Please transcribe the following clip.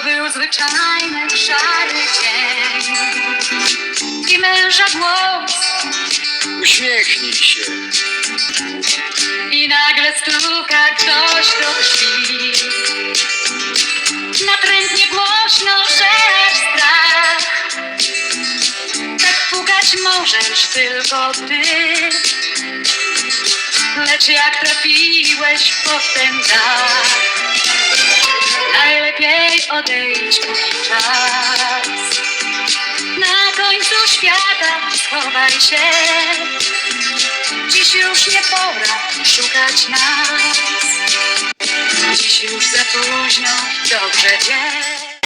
To był zwyczajny szary dzień. I męża głos. Uśmiechnij się. I nagle stuka ktoś do drzwi. Natrętnie głośno, że aż strach. Tak pukać możesz tylko ty. Lecz jak trafiłeś pod ten dach Odejdź póki czas. Na końcu świata schowaj się. Dziś już nie pora szukać nas. Dziś już za późno, dobrze wiesz